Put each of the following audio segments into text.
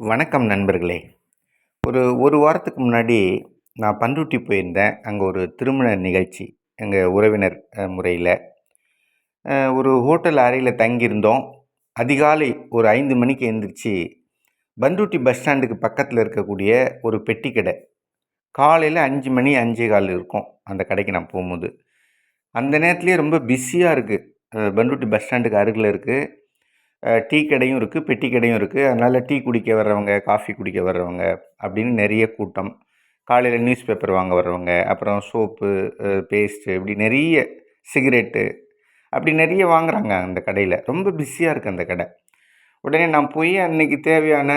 வணக்கம் நண்பர்களே. ஒரு ஒரு வாரத்துக்கு முன்னாடி நான் பண்ருட்டி போயிருந்தேன். அங்கே ஒரு திருமண நிகழ்ச்சி எங்கள் உறவினர் முறையில். ஒரு ஹோட்டல் அறையில் தங்கியிருந்தோம். அதிகாலை ஒரு ஐந்து மணிக்கு எழுந்திரிச்சு பண்ருட்டி பஸ் ஸ்டாண்டுக்கு பக்கத்தில் இருக்கக்கூடிய ஒரு பெட்டி கடை. காலையில் அஞ்சு மணி அஞ்சே கால் இருக்கும் அந்த கடைக்கு நான் போகும்போது. அந்த நேரத்துலேயே ரொம்ப பிஸியாக இருக்குது பண்ருட்டி பஸ் ஸ்டாண்டுக்கு அருகில் இருக்குது டீ கடையும் இருக்குது பெட்டி கடையும் இருக்குது அதனால் டீ குடிக்க வர்றவங்க காஃபி குடிக்க வர்றவங்க அப்படின்னு நிறைய கூட்டம். காலையில் நியூஸ் பேப்பர் வாங்க வர்றவங்க அப்புறம் சோப்பு பேஸ்ட்டு இப்படி நிறைய சிகரெட்டு அப்படி நிறைய வாங்குகிறாங்க அந்த கடையில். ரொம்ப பிஸியாக இருக்குது அந்த கடை. உடனே நான் போய் அன்றைக்கி தேவையான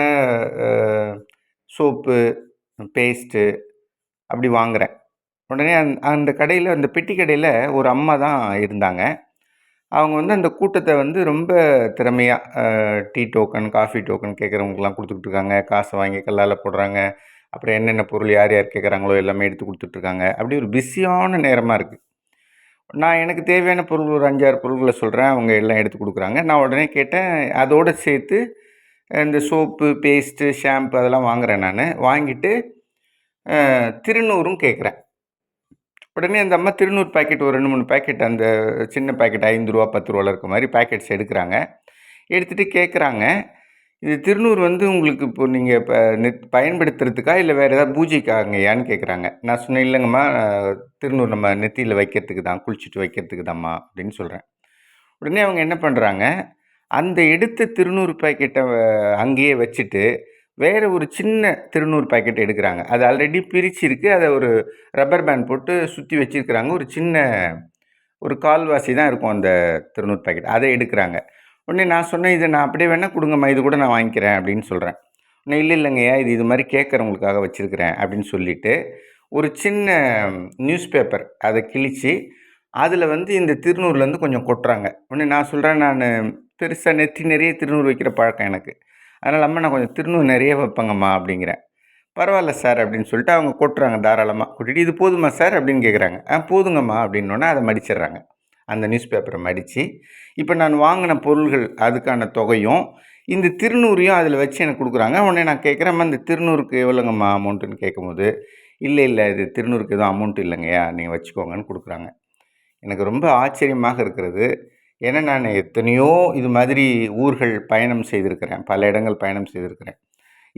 சோப்பு பேஸ்ட்டு அப்படி வாங்குகிறேன் உடனே அந் அந்த கடையில் அந்த பெட்டி கடையில் ஒரு அம்மா தான் இருந்தாங்க. அவங்க வந்து அந்த கூட்டத்தை வந்து ரொம்ப திறமையாக டீ டோக்கன் காஃபி டோக்கன் கேட்குறவங்களுக்குலாம் கொடுத்துக்கிட்டு இருக்காங்க காசை வாங்கி கல்லால் போடுறாங்க. அப்புறம் என்னென்ன பொருள் யார் யார் கேட்குறாங்களோ எல்லாமே எடுத்து கொடுத்துட்ருக்காங்க. அப்படி ஒரு பிஸியான நேரமாக இருக்குது நான் எனக்கு தேவையான பொருள் ஒரு அஞ்சாறு பொருள்களை சொல்கிறேன் அவங்க எல்லாம் எடுத்து கொடுக்குறாங்க. நான் உடனே கேட்டேன். அதோடு சேர்த்து இந்த சோப்பு பேஸ்ட்டு ஷாம்பு அதெல்லாம் வாங்குகிறேன் நான். வாங்கிட்டு திருநூறும் கேட்குறேன். உடனே அந்த அம்மா திருநூறு பாக்கெட் ஒரு ரெண்டு மூணு பாக்கெட் அந்த சின்ன பாக்கெட் ஐந்து ரூபா பத்து ரூபாவில் இருக்க மாதிரி பாக்கெட்ஸ் எடுக்கிறாங்க. எடுத்துகிட்டு கேட்குறாங்க இது திருநூறு வந்து உங்களுக்கு இப்போ நீங்கள் இப்போ நெத் பயன்படுத்துறதுக்கா இல்லை வேறு ஏதாவது பூஜைக்காகங்கய்யான்னு கேட்குறாங்க நான் சொன்னேன் இல்லைங்கம்மா திருநூறு நம்ம நெத்தியில் வைக்கிறதுக்கு தான் குளிச்சுட்டு வைக்கிறதுக்கு தான்மா அப்படின்னு சொல்கிறேன் உடனே அவங்க என்ன பண்ணுறாங்க அந்த எடுத்த திருநூறு பாக்கெட்டை அங்கேயே வச்சுட்டு வேறு ஒரு சின்ன திருநூறு பாக்கெட் எடுக்கிறாங்க. அது ஆல்ரெடி பிரிச்சிருக்கு. அதை ஒரு ரப்பர் பேண்ட் போட்டு சுற்றி வச்சுருக்கிறாங்க. ஒரு சின்ன ஒரு கால்வாசி தான் இருக்கும் அந்த திருநூறு பாக்கெட் அதை எடுக்கிறாங்க. உடனே நான் சொன்னேன் இதை நான் அப்படியே வேணால் கொடுங்கம்மா. இது கூட நான் வாங்கிக்கிறேன் அப்படின்னு சொல்கிறேன் உடனே இல்லை இல்லைங்கய்யா. இது இது மாதிரி கேட்குறவங்களுக்காக வச்சுருக்கிறேன் அப்படின்னு சொல்லிவிட்டு ஒரு சின்ன நியூஸ் பேப்பர் அதை கிழித்து அதில் வந்து இந்த திருநூறுலேருந்து கொஞ்சம் கொட்டுறாங்க. உடனே நான் சொல்கிறேன் நான் பெருசாக நெத்தி நிறைய திருநூறு வைக்கிற பழக்கம் எனக்கு. அதனால் அம்மா நான் கொஞ்சம் திருநூறு நிறைய வைப்பேங்கம்மா அப்படிங்கிறேன். பரவாயில்ல சார் அப்படின்னு சொல்லிட்டு அவங்க கொட்டுறாங்க தாராளமாக கொட்டிட்டு இது போதுமா சார்? அப்படின்னு கேட்குறாங்க ஆ போதுங்கம்மா. அப்படின்னோடனே அதை மடிச்சிடுறாங்க. அந்த நியூஸ் பேப்பரை மடித்து இப்போ நான் வாங்கின பொருள்கள் அதுக்கான தொகையும் இந்த திருநூறையும் அதில் வச்சு எனக்கு கொடுக்குறாங்க. உடனே நான் கேட்குறேம்மா இந்த திருநூறுக்கு எவ்வளோங்கம்மா அமௌண்ட்டுன்னு கேட்கும்போது இல்லை இல்லை இது திருநூறுக்கு எதுவும் அமௌண்ட் இல்லைங்கய்யா. நீங்கள் வச்சுக்கோங்கன்னு கொடுக்குறாங்க. எனக்கு ரொம்ப ஆச்சரியமாக இருக்கிறது. ஏன்னா நான் எத்தனையோ இது மாதிரி ஊர்கள் பயணம் செய்திருக்கிறேன். பல இடங்கள் பயணம் செய்திருக்கிறேன்.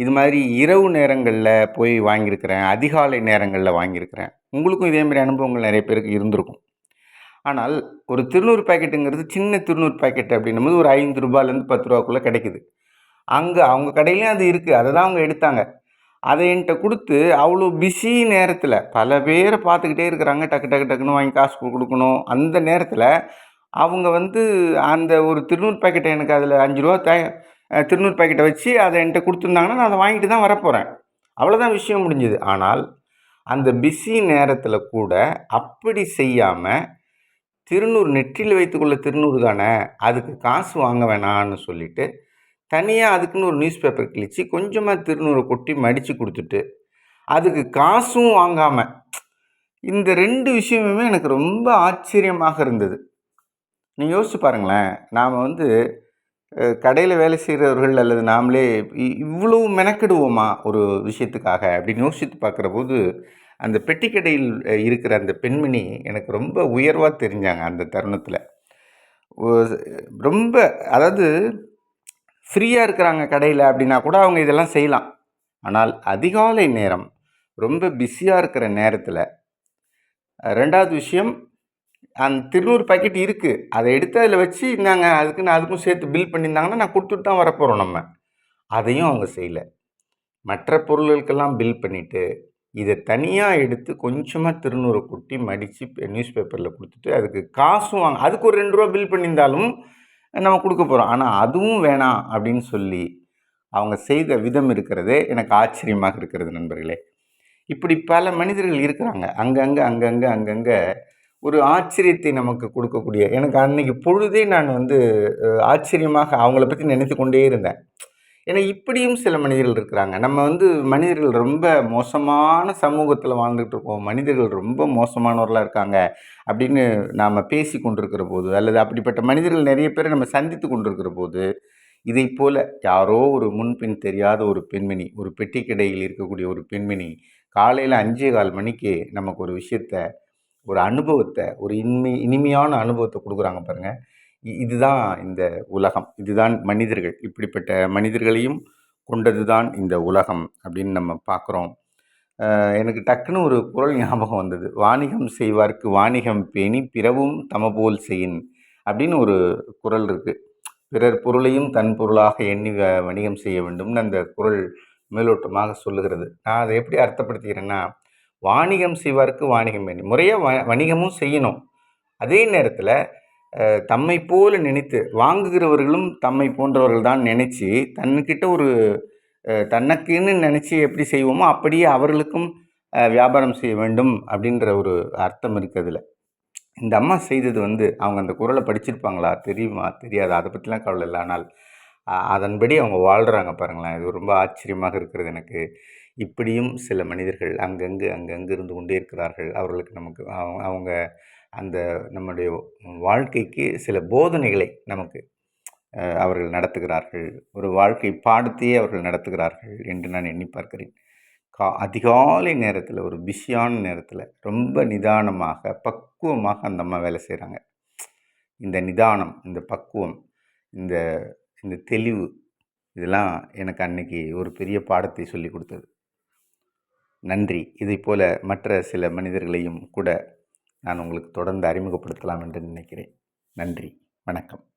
இது மாதிரி இரவு நேரங்களில் போய் வாங்கியிருக்கிறேன். அதிகாலை நேரங்களில் வாங்கியிருக்கிறேன். உங்களுக்கும் இதே மாதிரி அனுபவங்கள் நிறைய பேருக்கு இருந்திருக்கும். ஆனால் ஒரு திருநூறு பாக்கெட்டுங்கிறது சின்ன திருநூறு பாக்கெட் அப்படின்னும் போது ஒரு ஐந்து ரூபாயிலேருந்து பத்து ரூபாக்குள்ளே கிடைக்குது. அங்கே அவங்க கடையிலையும் அது இருக்குது அதை தான் அவங்க எடுத்தாங்க. அதை என்கிட்ட கொடுத்து அவ்வளோ பிஸி நேரத்தில் பல பேரை பார்த்துக்கிட்டே இருக்கிறாங்க. டக்கு டக்கு டக்குன்னு வாங்கி காசு கொடுக்கணும். அந்த நேரத்தில் அவங்க வந்து அந்த ஒரு திருநூறு பாக்கெட்டை எனக்கு அதில் அஞ்சு ரூபா தே திருநூறு பாக்கெட்டை வச்சு அதை என்கிட்ட கொடுத்துருந்தாங்கன்னா நான் அதை வாங்கிட்டு தான் வரப்போகிறேன் அவ்வளோதான் விஷயம் முடிஞ்சுது. ஆனால் அந்த பிஸி நேரத்தில் கூட அப்படி செய்யாமல் திருநூறு நெற்றியில் வைத்துக்கொள்ள திருநூறு தானே அதுக்கு காசு வாங்க வேணான்னு சொல்லிவிட்டு தனியாக அதுக்குன்னு ஒரு நியூஸ் பேப்பர் கிழிச்சு கொஞ்சமாக திருநூறை கொட்டி மடித்து கொடுத்துட்டு அதுக்கு காசும் வாங்காமல் இந்த ரெண்டு விஷயமுமே எனக்கு ரொம்ப ஆச்சரியமாக இருந்தது. நீங்கள் யோசிச்சு பாருங்களேன். நாம் வந்து கடையில் வேலை செய்கிறவர்கள் அல்லது நாமளே இவ்வளவு மெனக்கெடுவோமா ஒரு விஷயத்துக்காக அப்படின்னு யோசித்து பார்க்குற போது அந்த பெட்டிக்கடையில் இருக்கிற அந்த பெண்மணி எனக்கு ரொம்ப உயர்வாக தெரிஞ்சாங்க அந்த தருணத்தில். ரொம்ப அதாவது ஃப்ரீயாக இருக்கிறாங்க கடையில் அப்படின்னா கூட அவங்க இதெல்லாம் செய்யலாம். ஆனால் அதிகாலை நேரம் ரொம்ப பிஸியாக இருக்கிற நேரத்தில் ரெண்டாவது விஷயம் அந்த திருநூறு பாக்கெட் இருக்குது அதை எடுத்து அதில் வச்சு இந்தாங்க அதுக்குன்னு அதுக்கும் சேர்த்து பில் பண்ணியிருந்தாங்கன்னா நான் கொடுத்துட்டு தான் வரப்போகிறோம் நம்ம. அதையும் அவங்க செய்யலை. மற்ற பொருள்களுக்கெல்லாம் பில் பண்ணிவிட்டு இதை தனியாக எடுத்து கொஞ்சமாக திருநூறை கொட்டி மடித்து நியூஸ் பேப்பரில் கொடுத்துட்டு அதுக்கு காசும் வாங்க அதுக்கு ஒரு ரெண்டு ரூபா பில் பண்ணியிருந்தாலும் நம்ம கொடுக்க போகிறோம் ஆனால் அதுவும் வேணாம் அப்படின்னு சொல்லி அவங்க செய்த விதம் இருக்கிறதே எனக்கு ஆச்சரியமாக இருக்கிறது நண்பர்களே. இப்படி பல மனிதர்கள் இருக்கிறாங்க. அங்கங்கே அங்கங்கே அங்கங்கே ஒரு ஆச்சரியத்தை நமக்கு கொடுக்கக்கூடிய எனக்கு அன்றைக்கி பொழுதே நான் வந்து ஆச்சரியமாக அவங்கள பற்றி நினைத்து கொண்டே இருந்தேன். ஏன்னா இப்படியும் சில மனிதர்கள் இருக்கிறாங்க. நம்ம வந்து மனிதர்கள் ரொம்ப மோசமான சமூகத்தில் வாழ்ந்துகிட்டு இருக்கோம் மனிதர்கள் ரொம்ப மோசமானவர்களாக இருக்காங்க அப்படின்னு நாம் பேசி கொண்டிருக்கிற போது அல்லது அப்படிப்பட்ட மனிதர்கள் நிறைய பேரை நம்ம சந்தித்து கொண்டிருக்கிற போது இதைப் போல் யாரோ ஒரு முன்பின் தெரியாத ஒரு பெண்மணி ஒரு பெட்டிக்கடையில் இருக்கக்கூடிய ஒரு பெண்மணி காலையில் அஞ்சே கால் மணிக்கு நமக்கு ஒரு விஷயத்த ஒரு அனுபவத்தை ஒரு இனிமை இனிமையான அனுபவத்தை கொடுக்குறாங்க பாருங்கள் இ- இதுதான் இந்த உலகம். இதுதான் மனிதர்கள். இப்படிப்பட்ட மனிதர்களையும் கொண்டது தான் இந்த உலகம் அப்படின்னு நம்ம பார்க்குறோம். எனக்கு டக்குன்னு ஒரு குரல் ஞாபகம் வந்தது. வாணிகம் செய்வார்க்கு வாணிகம் பேணி பிறவும் தமபோல் செய்யின் அப்படின்னு ஒரு குறள் இருக்குது பிறர் பொருளையும் தன் பொருளாக எண்ணி வ- வணிகம் செய்ய வேண்டும்னு அந்த குரல் மேலோட்டமாக சொல்லுகிறது. நான் அதை எப்படி அர்த்தப்படுத்திக்கிறேன்னா வாணிகம் செய்வார்க்கு வாணிகம் வேணும் முறையாக வ வணிகமும் செய்யணும். அதே நேரத்தில் தம்மை போல நினைத்து வாங்குகிறவர்களும் தம்மை போன்றவர்கள் தான் நினச்சி தன்கிட்ட ஒரு தன்னக்குன்னு தனக்குன்னு நினச்சி எப்படி செய்வோமோ அப்படியே அவர்களுக்கும் வியாபாரம் செய்ய வேண்டும் அப்படின்ற ஒரு அர்த்தம் இருக்குது அதில். இந்த அம்மா செய்தது வந்து அவங்க அந்த குரலை படிச்சிருப்பாங்களா? தெரியுமா? தெரியாது. அதை பற்றிலாம் கவலை இல்லை. ஆனால் அதன்படி அவங்க வாழ்கிறாங்க பாருங்களேன். இது ரொம்ப ஆச்சரியமாக இருக்கிறது எனக்கு. இப்படியும் சில மனிதர்கள் அங்கங்கு அங்கங்கு இருந்து கொண்டே இருக்கிறார்கள். அவர்களுக்கு நமக்கு அவங்க அவங்க அந்த நம்முடைய வாழ்க்கைக்கு சில போதனைகளை நமக்கு அவர்கள் நடத்துகிறார்கள். ஒரு வாழ்க்கை பாடத்தையே அவர்கள் நடத்துகிறார்கள் என்று நான் எண்ணி பார்க்கிறேன். கா அதிகாலை நேரத்தில் ஒரு பிஸியான நேரத்தில் ரொம்ப நிதானமாக பக்குவமாக அந்த அம்மா வேலை செய்கிறாங்க இந்த நிதானம் இந்த பக்குவம் இந்த இந்த தெளிவு இதெல்லாம் எனக்கு அன்னைக்கு ஒரு பெரிய பாடத்தை சொல்லி கொடுத்தது. நன்றி. இதைப்போல மற்ற சில மனிதர்களையும் கூட நான் உங்களுக்கு தொடர்ந்து அறிமுகப்படுத்தலாம் என்று நினைக்கிறேன். நன்றி. வணக்கம்.